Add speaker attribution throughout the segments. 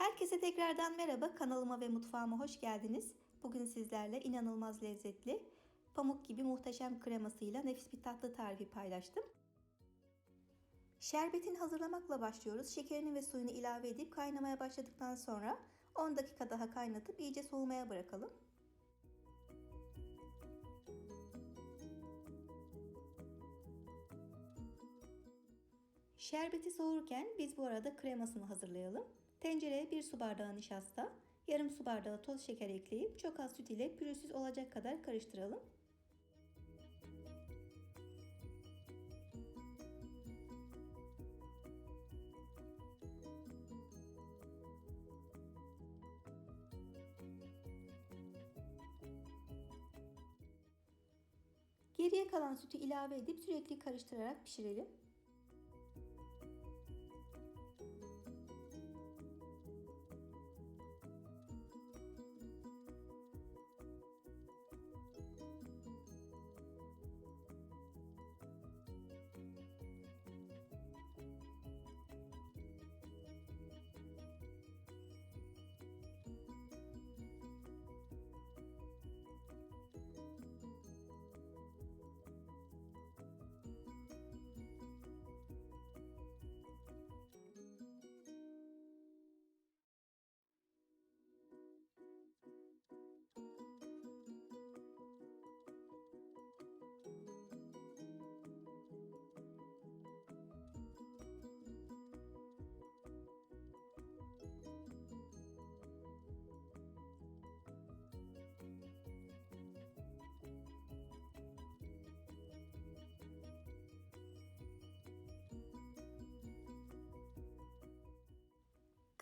Speaker 1: Herkese tekrardan merhaba. Kanalıma ve mutfağıma hoş geldiniz. Bugün sizlerle inanılmaz lezzetli, pamuk gibi muhteşem kremasıyla nefis bir tatlı tarifi paylaştım. Şerbetini hazırlamakla başlıyoruz. Şekerini ve suyunu ilave edip kaynamaya başladıktan sonra 10 dakika daha kaynatıp iyice soğumaya bırakalım. Şerbeti soğurken biz bu arada kremasını hazırlayalım. Tencereye 1 su bardağı nişasta, yarım su bardağı toz şeker ekleyip çok az süt ile pürüzsüz olacak kadar karıştıralım. Geriye kalan sütü ilave edip sürekli karıştırarak pişirelim.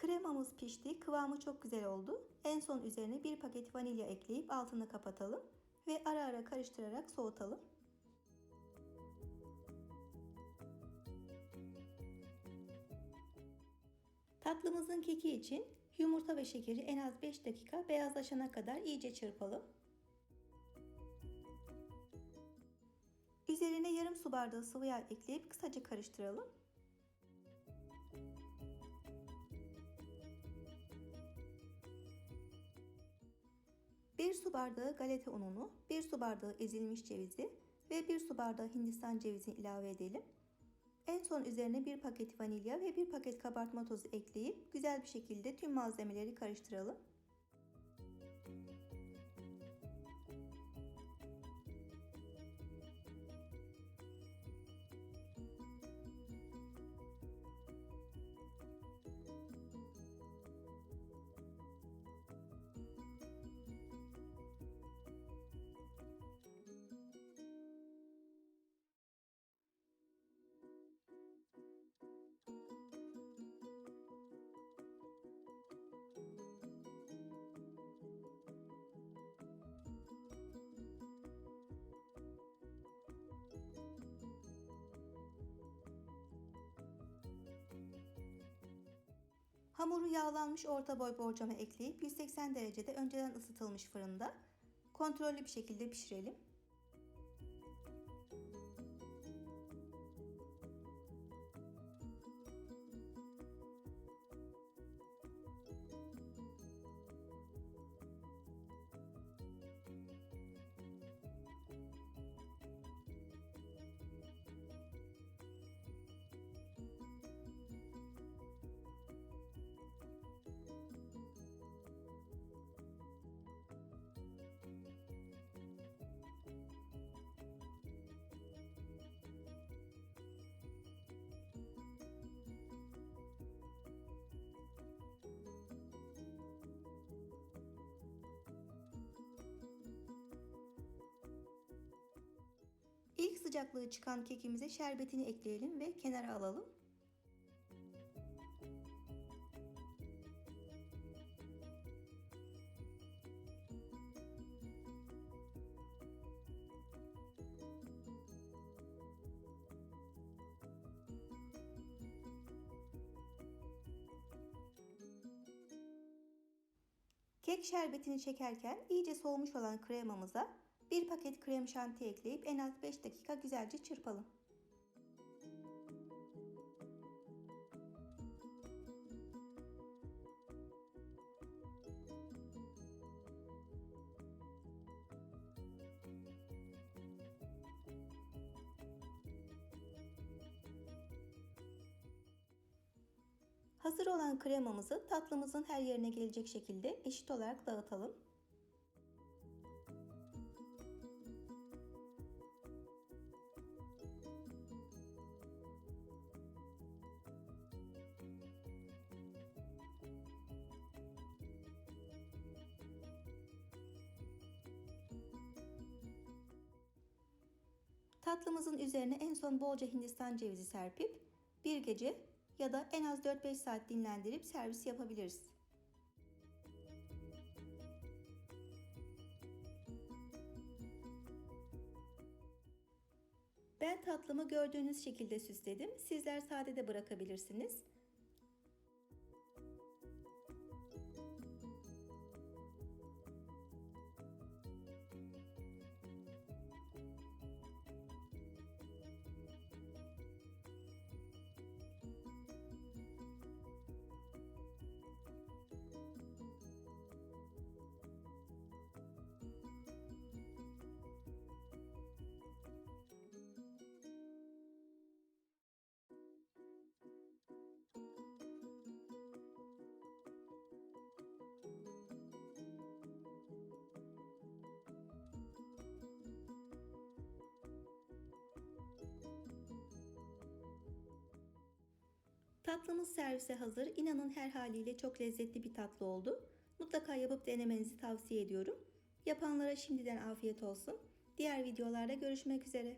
Speaker 1: Kremamız pişti. Kıvamı çok güzel oldu. En son üzerine bir paket vanilya ekleyip altını kapatalım ve ara ara karıştırarak soğutalım. Tatlımızın keki için yumurta ve şekeri en az 5 dakika beyazlaşana kadar iyice çırpalım. Üzerine yarım su bardağı sıvı yağ ekleyip kısaca karıştıralım. 1 su bardağı galeta ununu, 1 su bardağı ezilmiş cevizi ve 1 su bardağı hindistan cevizini ilave edelim. En son üzerine 1 paket vanilya ve 1 paket kabartma tozu ekleyip güzel bir şekilde tüm malzemeleri karıştıralım. Hamuru yağlanmış orta boy borcama ekleyip 180 derecede önceden ısıtılmış fırında kontrollü bir şekilde pişirelim. Sıcaklığı çıkan kekimize şerbetini ekleyelim ve kenara alalım. Kek şerbetini çekerken iyice soğumuş olan kremamıza 1 paket krem şanti ekleyip en az 5 dakika güzelce çırpalım. Hazır olan kremamızı tatlımızın her yerine gelecek şekilde eşit olarak dağıtalım. Tatlımızın üzerine en son bolca hindistan cevizi serpip bir gece ya da en az 4-5 saat dinlendirip servis yapabiliriz. Ben tatlımı gördüğünüz şekilde süsledim. Sizler sade de bırakabilirsiniz. Tatlımız servise hazır. İnanın her haliyle çok lezzetli bir tatlı oldu. Mutlaka yapıp denemenizi tavsiye ediyorum. Yapanlara şimdiden afiyet olsun. Diğer videolarda görüşmek üzere.